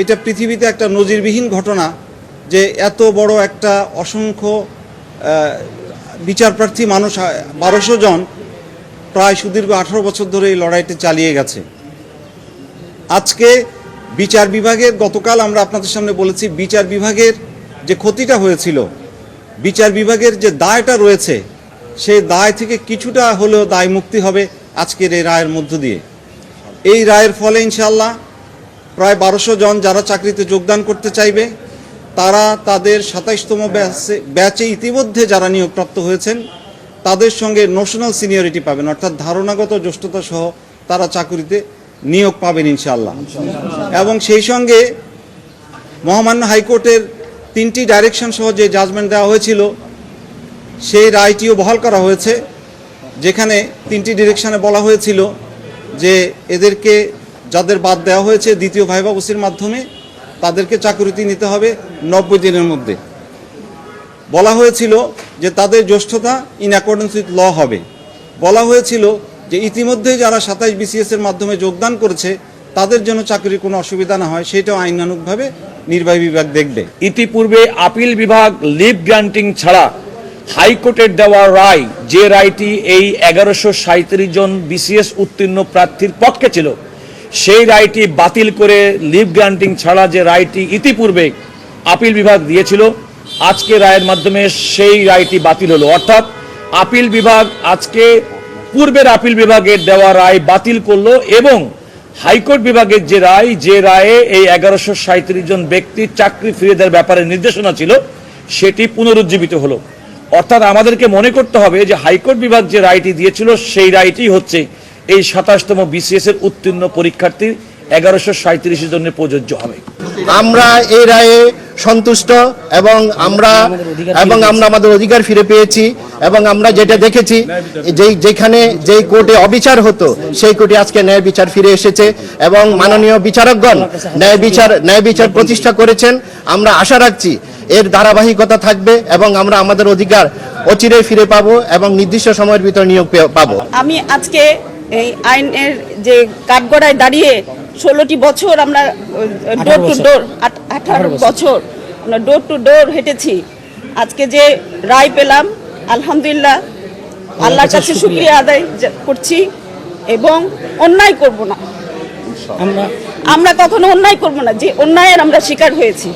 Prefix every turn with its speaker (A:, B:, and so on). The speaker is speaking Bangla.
A: এটা পৃথিবীতে একটা নজিরবিহীন ঘটনা যে এত বড় একটা অসংখ্য বিচারপ্রার্থী মানুষ বারোশো জন প্রায় সুদীর্ঘ আঠারো বছর ধরে এই লড়াইটি চালিয়ে গেছে। আজকে বিচার বিভাগের, গতকাল আমরা আপনাদের সামনে বলেছি, বিচার বিভাগের যে ক্ষতিটা হয়েছিল, বিচার বিভাগের যে দায়টা রয়েছে, সেই দায় থেকে কিছুটা হলেও দায় মুক্তি হবে আজকের এই রায়ের মধ্য দিয়ে। এই রায়ের ফলে ইনশাল্লাহ প্রায় বারোশো জন যারা চাকরিতে যোগদান করতে চাইবে, তারা তাদের সাতাইশতম ব্যাচে ব্যাচে ইতিমধ্যে যারা নিয়োগপ্রাপ্ত হয়েছেন, তাদের সঙ্গে নোশনাল সিনিয়রিটি পাবেন। অর্থাৎ ধারণাগত জ্যেষ্ঠতা সহ তারা চাকরিতে নিয়োগ পাবেন ইনশাল্লাহ এবং সেই সঙ্গে মহামান্য হাইকোর্টের তিনটি ডাইরেকশন সহ যে জাজমেন্ট দেওয়া হয়েছিল, সেই রায়টিও বহাল করা হয়েছে, যেখানে তিনটি ডিরেকশনে বলা হয়েছিল যে এদেরকে যাদের বাদ দেওয়া হয়েছে দ্বিতীয় ভাইবাবুসির মাধ্যমে, তাদেরকে চাকরিতে নিতে হবে নব্বই দিনের মধ্যে। বলা হয়েছিল যে তাদের জ্যেষ্ঠতা ইন অ্যাকর্ডেন্স উইথ ল হবে। বলা হয়েছিল যে ইতিমধ্যে যারা সাতাইশ বিসিএস এর মাধ্যমে যোগদান করেছে, তাদের জন্য চাকরির কোনো অসুবিধা না হয়, সেটাও আইনানুগভাবে নির্বাহী বিভাগ দেখবে।
B: ইতিপূর্বে আপিল বিভাগ লিভ গ্রান্টিং ছাড়া হাইকোর্টের দেওয়া রায়, যে রায়টি এই এগারোশো জন বিসিএস উত্তীর্ণ প্রার্থীর পক্ষে ছিল সেই রায়টি বাতিল করে লিভ গ্রান্টিং ছাড়া যে রায়টি ইতিপূর্বে আপিল বিভাগ দিয়েছিল, আজকে রায়ের মাধ্যমে সেই রায়টি বাতিল হলো। অর্থাৎ আপিল বিভাগ আজকে পূর্বের আপিল বিভাগের দেওয়া রায় বাতিল করল এবং হাইকোর্ট বিভাগের যে রায়, যে রায়ে এই এগারোশো সাঁত্রিশ জন ব্যক্তির চাকরি ফিরে দেওয়ার ব্যাপারে নির্দেশনা ছিল, সেটি পুনরুজ্জীবিত হলো। অর্থাৎ আমাদেরকে মনে করতে হবে যে হাইকোর্ট বিভাগ যে রায়টি দিয়েছিল, সেই রায়টি হচ্ছে এই সাতাশতম বিসিএস এর উত্তীর্ণ পরীক্ষার্থী এগারোশো সাঁত্রিশের জন্য প্রযোজ্য হবে।
C: আমরা এই রায়ে সন্তুষ্ট এবং আমরা এবং আমরা আমাদের অধিকার ফিরে পেয়েছি এবং আমরা যেটা দেখেছি যেই যেখানে যেই কোর্টে অবিচার হতো সেই কোর্টে আজকে ন্যায় বিচার ফিরে এসেছে এবং মাননীয় বিচারকগণ ন্যায় বিচার ন্যায় বিচার প্রতিষ্ঠা করেছেন। আমরা আশা রাখছি এর ধারাবাহিকতা থাকবে এবং আমরা আমাদের অধিকার অচিরে ফিরে পাবো এবং নির্দিষ্ট সময়ের ভিতর নিয়োগ পাবো।
D: আমি আজকে এই আইনের যে কাঠগড়ায় দাঁড়িয়ে ষোলোটি বছর আমরা ডোর টু ডোর আঠারো বছর। আমরা ডোর টু ডোর হেঁটেছি। আজকে যে রায় পেলাম আলহামদুলিল্লাহ আল্লাহর কাছে শুক্রিয়া। আদায় করছি এবং অন্যায় করব না। আমরা কখনো অন্যায় করব না যে অন্যায়ের আমরা শিকার হয়েছি।